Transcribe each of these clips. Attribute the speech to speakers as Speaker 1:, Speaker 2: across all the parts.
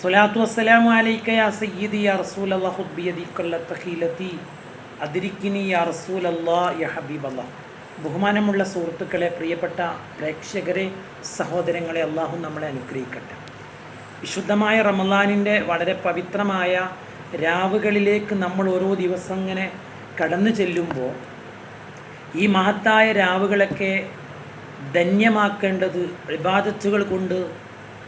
Speaker 1: സ്വലാത്തു വസ്സലാമു അലൈക്കയ യാ സയ്യിദി യാ റസൂൽ അള്ളാഹ് ഹുബിയദി അതിരിക്കിനി യാ അള്ളാ യാ ഹബീബ് ബഹുമാനമുള്ള സുഹൃത്തുക്കളെ പ്രിയപ്പെട്ട പ്രേക്ഷകരെ സഹോദരങ്ങളെ അള്ളാഹു നമ്മളെ അനുഗ്രഹിക്കട്ടെ. വിശുദ്ധമായ റമലാനിന്റെ വളരെ പവിത്രമായ രാവുകളിലേക്ക് നമ്മൾ ഓരോ ദിവസം ഇങ്ങനെ കടന്നു ചെല്ലുമ്പോൾ ഈ മഹത്തായ രാവുകളൊക്കെ ധന്യമാക്കേണ്ടത് വിവാദത്തുകൾ കൊണ്ട്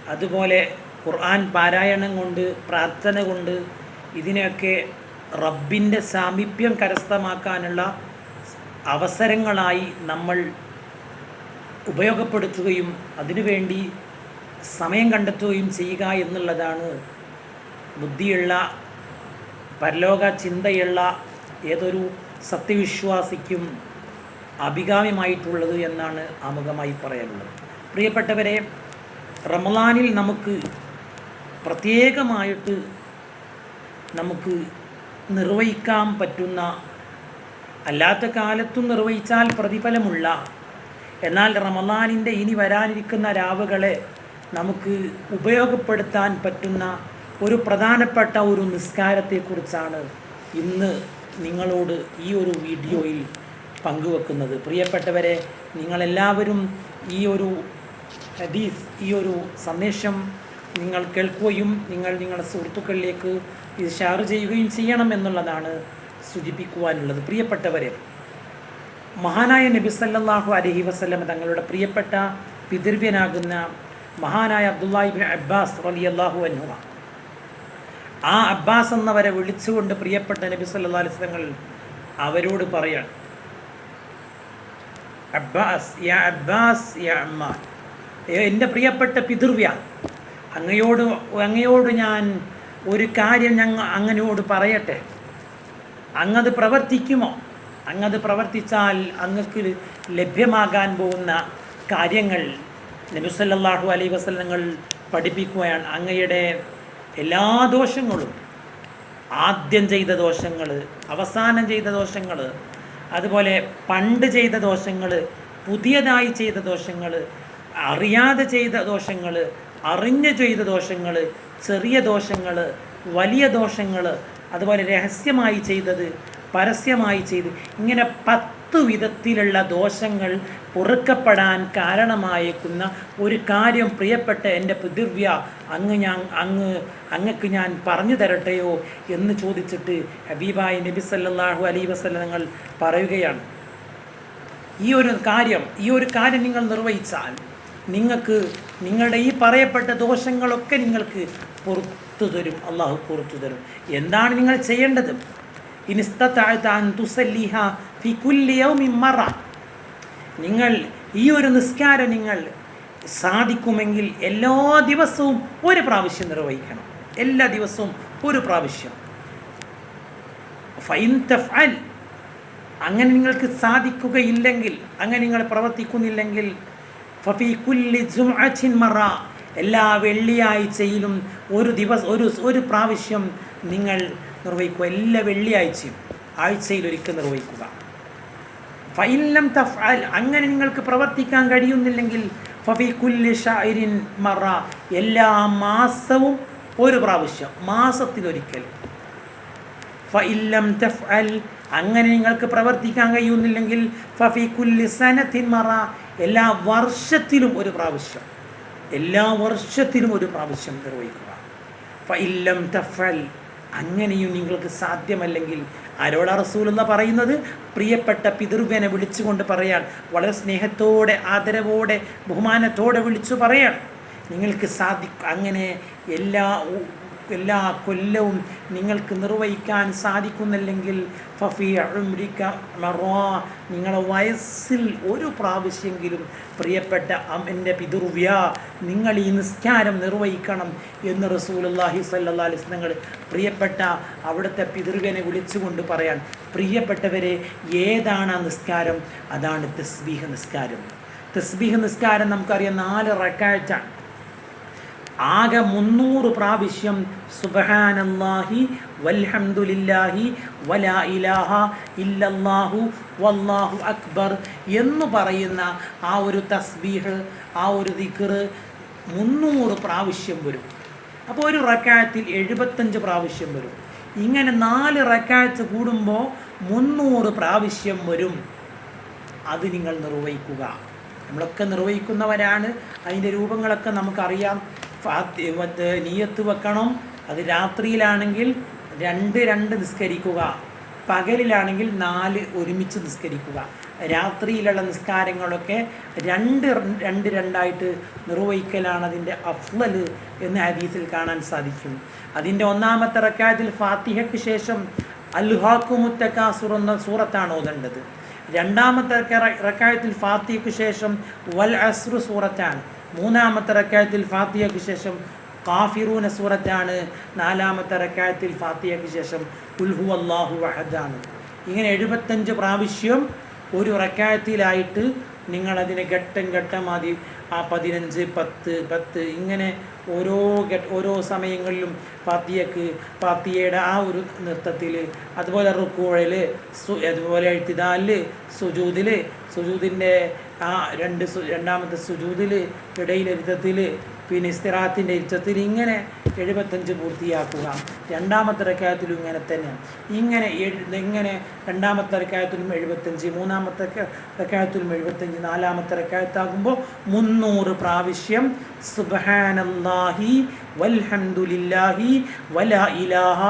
Speaker 1: അതുപോലെ ഖുർആൻ പാരായണം കൊണ്ട് പ്രാർത്ഥന കൊണ്ട് ഇതിനെയൊക്കെ റബ്ബിന്റെ സാമീപ്യം കരസ്ഥമാക്കാനുള്ള അവസരങ്ങളായി നമ്മൾ ഉപയോഗപ്പെടുത്തുകയും അതിനുവേണ്ടി സമയം കണ്ടെത്തുകയും ചെയ്യുക എന്നുള്ളതാണ് ബുദ്ധിയുള്ള പരലോക ചിന്തയുള്ള ഏതൊരു സത്യവിശ്വാസിക്കും അഭികാമ്യമായിട്ടുള്ളത് എന്നാണ് ആമുഖമായി പറയാനുള്ളത്. പ്രിയപ്പെട്ടവരെ റമലാനിൽ നമുക്ക് പ്രത്യേകമായിട്ട് നമുക്ക് നിർവഹിക്കാൻ പറ്റുന്ന അല്ലാത്ത കാലത്തും നിർവഹിച്ചാൽ പ്രതിഫലമുള്ള എന്നാൽ റമദാനിന്റെ ഇനി വരാനിരിക്കുന്ന രാവുകളെ നമുക്ക് ഉപയോഗപ്പെടുത്താൻ പറ്റുന്ന ഒരു പ്രധാനപ്പെട്ട ഒരു നിസ്കാരത്തെക്കുറിച്ചാണ് ഇന്ന് നിങ്ങളോട് ഈ ഒരു വീഡിയോയിൽ പങ്കുവെക്കുന്നത്. പ്രിയപ്പെട്ടവരെ നിങ്ങളെല്ലാവരും ഈ ഒരു ഹദീസ് ഈ ഒരു സന്ദേശം നിങ്ങൾ കേൾക്കുകയും നിങ്ങൾ നിങ്ങളുടെ സുഹൃത്തുക്കളിലേക്ക് ഇത് ഷെയർ ചെയ്യുകയും ചെയ്യണം എന്നുള്ളതാണ് സൂചിപ്പിക്കുവാനുള്ളത്. പ്രിയപ്പെട്ടവരെ മഹാനായ നബി സല്ലല്ലാഹു അലൈഹി വസല്ലം തങ്ങളുടെ പ്രിയപ്പെട്ട പിതൃവ്യനാകുന്ന മഹാനായ അബ്ദുല്ലാഹിബിൻ അബ്ബാസ് റളിയല്ലാഹു അൻഹു ആ അബ്ബാസ് എന്നവരെ വിളിച്ചുകൊണ്ട് പ്രിയപ്പെട്ട നബി സല്ലല്ലാഹു അലൈഹി തങ്ങൾ അവരോട് പറയാണ് അബ്ബാസ് യാ അബ്ബാസ് യാ അമ്മ എന്റെ പ്രിയപ്പെട്ട പിതൃവ്യ അങ്ങയോട് അങ്ങയോട് ഞാൻ ഒരു കാര്യം ഞങ്ങൾ അങ്ങനോട് പറയട്ടെ. അങ്ങത് പ്രവർത്തിക്കുമോ? അങ്ങത് പ്രവർത്തിച്ചാൽ അങ്ങക്ക് ലഭ്യമാകാൻ പോകുന്ന കാര്യങ്ങൾ നബിസല്ലാഹു അലൈ വസല്ലങ്ങൾ പഠിപ്പിക്കുകയാണ്. അങ്ങയുടെ എല്ലാ ദോഷങ്ങളും ആദ്യം ചെയ്ത ദോഷങ്ങൾ അവസാനം ചെയ്ത ദോഷങ്ങൾ അതുപോലെ പണ്ട് ചെയ്ത ദോഷങ്ങൾ പുതിയതായി ചെയ്ത ദോഷങ്ങൾ അറിയാതെ ചെയ്ത ദോഷങ്ങൾ അറിഞ്ഞ് ചെയ്ത ദോഷങ്ങൾ ചെറിയ ദോഷങ്ങൾ വലിയ ദോഷങ്ങൾ അതുപോലെ രഹസ്യമായി ചെയ്തത് പരസ്യമായി ചെയ്ത് ഇങ്ങനെ പത്ത് വിധത്തിലുള്ള ദോഷങ്ങൾ പൊറുക്കപ്പെടാൻ കാരണമായേക്കുന്ന ഒരു കാര്യം പ്രിയപ്പെട്ട എന്റെ പിതൃവ്യ അങ്ങ് ഞാൻ അങ്ങ് അങ്ങക്ക് ഞാൻ പറഞ്ഞു തരട്ടെയോ എന്ന് ചോദിച്ചിട്ട് ഹബീബായി നബി സല്ലാഹു അലൈ വസല്ലങ്ങൾ പറയുകയാണ്. ഈ ഒരു കാര്യം ഈ ഒരു കാര്യം നിങ്ങൾ നിർവഹിച്ചാൽ നിങ്ങൾക്ക് നിങ്ങളുടെ ഈ പറയപ്പെട്ട ദോഷങ്ങളൊക്കെ നിങ്ങൾക്ക് പുറത്തു തരും അള്ളാഹു പുറത്തു തരും. എന്താണ് നിങ്ങൾ ചെയ്യേണ്ടത്? നിങ്ങൾ ഈ ഒരു നിസ്കാരം നിങ്ങൾ സാധിക്കുമെങ്കിൽ എല്ലാ ദിവസവും ഒരു പ്രാവശ്യം നിർവഹിക്കണം. എല്ലാ ദിവസവും ഒരു പ്രാവശ്യം. ഫൈൻ അങ്ങനെ നിങ്ങൾക്ക് സാധിക്കുകയില്ലെങ്കിൽ അങ്ങനെ നിങ്ങൾ പ്രവർത്തിക്കുന്നില്ലെങ്കിൽ കുല്ലി എല്ലാ വെള്ളിയാഴ്ചയിലും ഒരു ദിവസം ഒരു ഒരു പ്രാവശ്യം നിങ്ങൾ നിർവഹിക്കുക. എല്ലാ വെള്ളിയാഴ്ചയും ആഴ്ചയിൽ ഒരിക്കൽ നിർവഹിക്കുക. ഫൈലം തഫ് അങ്ങനെ നിങ്ങൾക്ക് പ്രവർത്തിക്കാൻ കഴിയുന്നില്ലെങ്കിൽ ഫഫി കുല്ലി ഷായിരിൻ മറ. എല്ലാ മാസവും ഒരു പ്രാവശ്യം മാസത്തിലൊരിക്കൽ. ഫഇല്ലം തഫ്അൽ അങ്ങനെ നിങ്ങൾക്ക് പ്രവർത്തിക്കാൻ കഴിയുന്നില്ലെങ്കിൽ ഫഫി കുല്ലി സനത്തിൻ മറ. എല്ലാ വർഷത്തിലും ഒരു പ്രാവശ്യം. എല്ലാ വർഷത്തിലും ഒരു പ്രാവശ്യം നിർവഹിക്കുക. ഫൈലം തഫൽ. അങ്ങനെയും നിങ്ങൾക്ക് സാധ്യമല്ലെങ്കിൽ ആരോടാ എന്ന് പറയുന്നത് പ്രിയപ്പെട്ട പിതൃവ്യനെ വിളിച്ചുകൊണ്ട് പറയാൻ വളരെ സ്നേഹത്തോടെ ആദരവോടെ ബഹുമാനത്തോടെ വിളിച്ചു പറയാൻ. നിങ്ങൾക്ക് സാധി അങ്ങനെ എല്ലാ എല്ലാ കൊല്ലവും നിങ്ങൾക്ക് നിർവഹിക്കാൻ സാധിക്കുന്നില്ലെങ്കിൽ ഫഫിയ ഉംരിക്ക മറോ നിങ്ങളുടെ വയസ്സിൽ ഒരു പ്രാവശ്യമെങ്കിലും പ്രിയപ്പെട്ട എന്റെ പിതൃവ്യ നിങ്ങൾ ഈ നിസ്കാരം നിർവഹിക്കണം എന്ന് സ്വല്ലല്ലാഹി അലൈഹി വസല്ലം പ്രിയപ്പെട്ട അവിടുത്തെ പിതൃവ്യനെ വിളിച്ചുകൊണ്ട് പറയാൻ പ്രിയപ്പെട്ടവരെ ഏതാണ് ആ നിസ്കാരം? അതാണ് തസ്ബീഹ് നിസ്കാരം. തസ്ബീഹ് നിസ്കാരം നമുക്കറിയാം നാല് റക്കാഴ്ചാണ് ആകെ മുന്നൂറ് പ്രാവശ്യം സുബഹാനല്ലാഹി വൽഹംദുലില്ലാഹി വലാ ഇലാഹ ഇല്ലല്ലാഹു വല്ലാഹു അക്ബർ എന്ന് പറയുന്ന ആ ഒരു തസ്ബീഹ് ആ ഒരു ദിക്ർ മുന്നൂറ് പ്രാവശ്യം വരും. അപ്പോൾ ഒരു റക്കായത്തിൽ എഴുപത്തഞ്ച് പ്രാവശ്യം വരും. ഇങ്ങനെ നാല് റക്കായത്ത് കൂടുമ്പോൾ മുന്നൂറ് പ്രാവശ്യം വരും. അത് നിങ്ങൾ നിർവഹിക്കുക. നമ്മളൊക്കെ നിർവഹിക്കുന്നവരാണ്. അതിന്റെ രൂപങ്ങളൊക്കെ നമുക്കറിയാം. നീയത്ത് വെക്കണം. അത് രാത്രിയിലാണെങ്കിൽ രണ്ട് രണ്ട് നിസ്കരിക്കുക. പകലിലാണെങ്കിൽ നാല് ഒരുമിച്ച് നിസ്കരിക്കുക. രാത്രിയിലുള്ള നിസ്കാരങ്ങളൊക്കെ രണ്ട് രണ്ട് രണ്ടായിട്ട് നിർവഹിക്കലാണ് അതിന്റെ അഫ്ലൽ എന്ന് ഹദീസിൽ കാണാൻ സാധിക്കും. അതിന്റെ ഒന്നാമത്തെ റക്കായത്തിൽ ഫാത്തിഹയ്ക്ക് ശേഷം അൽഹാക്കുമുത്തക്കാസുർ എന്ന സൂറത്താണ് ഓതേണ്ടത്. രണ്ടാമത്തെ റക്കായത്തിൽ ഫാത്തിഹയ്ക്ക് ശേഷം വൽ അസ്രു സൂറത്താണ്. മൂന്നാമത്തെ റക്കായത്തിൽ ഫാത്തിഹയ്ക്ക് ശേഷം കാഫിറൂന സൂറത്താണ് നാലാമത്തെ റക്കായത്തിൽ ഫാത്തിഹയ്ക്ക് ശേഷം ഉൽഹു അള്ളാഹു വഹദാണ് ഇങ്ങനെ എഴുപത്തഞ്ച് പ്രാവശ്യം ഒരു റക്കായത്തിലായിട്ട് നിങ്ങളതിനെ ഘട്ടം ഘട്ടമാതി ആ പതിനഞ്ച് പത്ത് പത്ത് ഇങ്ങനെ ഓരോ ഓരോ സമയങ്ങളിലും പാത്തിയക്ക് പാത്തിയയുടെ ആ ഒരു നൃത്തത്തിൽ അതുപോലെ റുക്കുഴൽ സു അതുപോലെ എഴുത്തിതാൽ സുജൂതിൽ സുജൂതിന്റെ ആ രണ്ട് രണ്ടാമത്തെ സുജൂതിൽ ഇടയിലിരുത്തത്തിൽ പിന്നെ ഇസ്തിറാത്തിന്റെ ഇച്ഛത്തിൽ ഇങ്ങനെ എഴുപത്തഞ്ച് പൂർത്തിയാക്കുക. രണ്ടാമത്തെ റക്കായത്തിലും ഇങ്ങനെ തന്നെ. ഇങ്ങനെ ഇങ്ങനെ രണ്ടാമത്തെ റക്കായത്തിലും എഴുപത്തഞ്ച് മൂന്നാമത്തെ റക്കായത്തിലും എഴുപത്തഞ്ച് നാലാമത്തെ റക്കായത്താകുമ്പോൾ മുന്നൂറ് പ്രാവശ്യം സുബാനല്ലാഹി വൽഹംദുലില്ലാഹി വലാ ഇലാഹ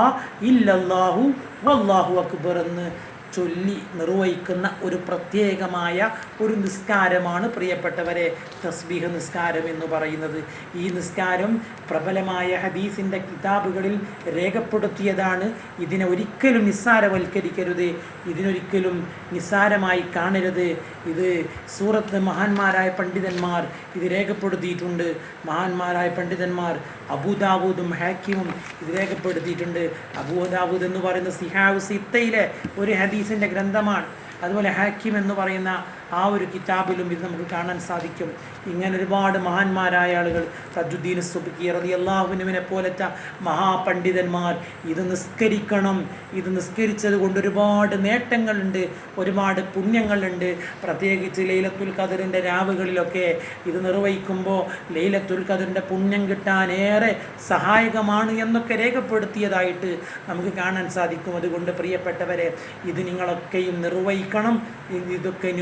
Speaker 1: ഇല്ലല്ലാഹു വല്ലാഹു അക്ബർ എന്ന് ചൊല്ലി നിർവഹിക്കുന്ന ഒരു പ്രത്യേകമായ ഒരു നിസ്കാരമാണ് പ്രിയപ്പെട്ടവരെ തസ്ബീഹ് നിസ്കാരം എന്ന് പറയുന്നത്. ഈ നിസ്കാരം പ്രബലമായ ഹദീസിന്റെ കിതാബുകളിൽ രേഖപ്പെടുത്തിയതാണ്. ഇതിനെ ഒരിക്കലും നിസ്സാരവൽക്കരിക്കരുത്. ഇതിനൊരിക്കലും നിസ്സാരമായി കാണരുത്. ഇത് സൂറത്ത് മഹാന്മാരായ പണ്ഡിതന്മാർ ഇത് രേഖപ്പെടുത്തിയിട്ടുണ്ട്. മഹാന്മാരായ പണ്ഡിതന്മാർ അബൂദാവൂദും ഹാക്കിമും ഇത് രേഖപ്പെടുത്തിയിട്ടുണ്ട്. അബൂദാവൂദ് എന്ന് പറയുന്ന സിഹാവ് സിത്തയിലെ ഒരു ഹദീസിന്റെ ഗ്രന്ഥമാണ്. അതുപോലെ ഹാക്കിം എന്ന് പറയുന്ന ആ ഒരു കിതാബിലും ഇത് നമുക്ക് കാണാൻ സാധിക്കും. ഇങ്ങനെ ഒരുപാട് മഹാന്മാരായ ആളുകൾ തജുദ്ദീൻ സുബിക്കി റതി അള്ളാഹുവിനുവിനെ പോലത്തെ മഹാപണ്ഡിതന്മാർ ഇത് നിസ്കരിക്കണം. ഇത് നിസ്കരിച്ചത് കൊണ്ട് ഒരുപാട് നേട്ടങ്ങളുണ്ട് ഒരുപാട് പുണ്യങ്ങളുണ്ട്. പ്രത്യേകിച്ച് ലൈലത്തുൽ ഖദറിന്റെ രാവുകളിലൊക്കെ ഇത് നിർവഹിക്കുമ്പോൾ ലൈലത്തുൽ ഖദറിന്റെ പുണ്യം കിട്ടാൻ ഏറെ സഹായകമാണ് എന്നൊക്കെ രേഖപ്പെടുത്തിയതായിട്ട് നമുക്ക് കാണാൻ സാധിക്കും. അതുകൊണ്ട് പ്രിയപ്പെട്ടവരെ ഇത് നിങ്ങളൊക്കെയും നിർവഹിക്കണം. ഇതൊക്കെ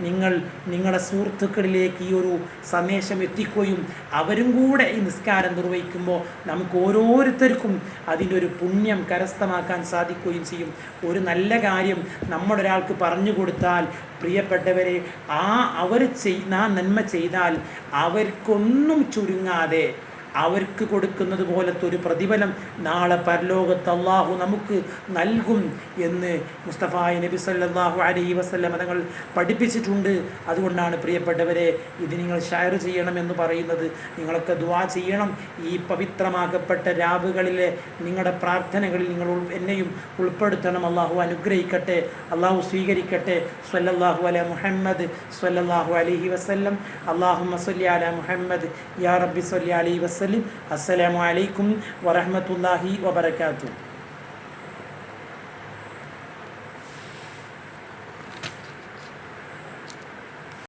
Speaker 1: നിങ്ങൾ നിങ്ങളുടെ സുഹൃത്തുക്കളിലേക്ക് ഈ ഒരു സന്ദേശം എത്തിക്കുകയും അവരും കൂടെ ഈ നിസ്കാരം നിർവഹിക്കുമ്പോൾ നമുക്ക് ഓരോരുത്തർക്കും അതിന്റെ ഒരു പുണ്യം കരസ്ഥമാക്കാൻ സാധിക്കുകയും ചെയ്യും. ഒരു നല്ല കാര്യം നമ്മളൊരാൾക്ക് പറഞ്ഞു കൊടുത്താൽ പ്രിയപ്പെട്ടവരെ ആ അവർ ചെയ് നന്മ ചെയ്താൽ അവർക്കൊന്നും ചുരുങ്ങാതെ അവർക്ക് കൊടുക്കുന്നത് പോലത്തെ ഒരു പ്രതിഫലം നാളെ പരലോകത്ത് അള്ളാഹു നമുക്ക് നൽകും എന്ന് മുസ്തഫായ നബി സല്ലാഹു അലൈ വസല്ലം തങ്ങൾ പഠിപ്പിച്ചിട്ടുണ്ട്. അതുകൊണ്ടാണ് പ്രിയപ്പെട്ടവരെ ഇത് നിങ്ങൾ ഷെയർ ചെയ്യണമെന്ന് പറയുന്നത്. നിങ്ങളൊക്കെ ദുവാ ചെയ്യണം. ഈ പവിത്രമാക്കപ്പെട്ട രാവുകളിലെ നിങ്ങളുടെ പ്രാർത്ഥനകളിൽ നിങ്ങൾ എന്നെയും ഉൾപ്പെടുത്തണം. അള്ളാഹു അനുഗ്രഹിക്കട്ടെ. അള്ളാഹു സ്വീകരിക്കട്ടെ. സ്വല്ലല്ലാഹു അല മുഹമ്മദ് സ്വല്ലല്ലാഹു അലൈഹി വസല്ലം. അള്ളാഹു മസല്ലി അല മുഹമ്മദ്. യാ റബ്ബി സ്വല്ലി അലൈഹി വസല്ലം അസ്സലാമു അലൈക്കും വറഹ്മത്തുള്ളാഹി വബറകാതുഹു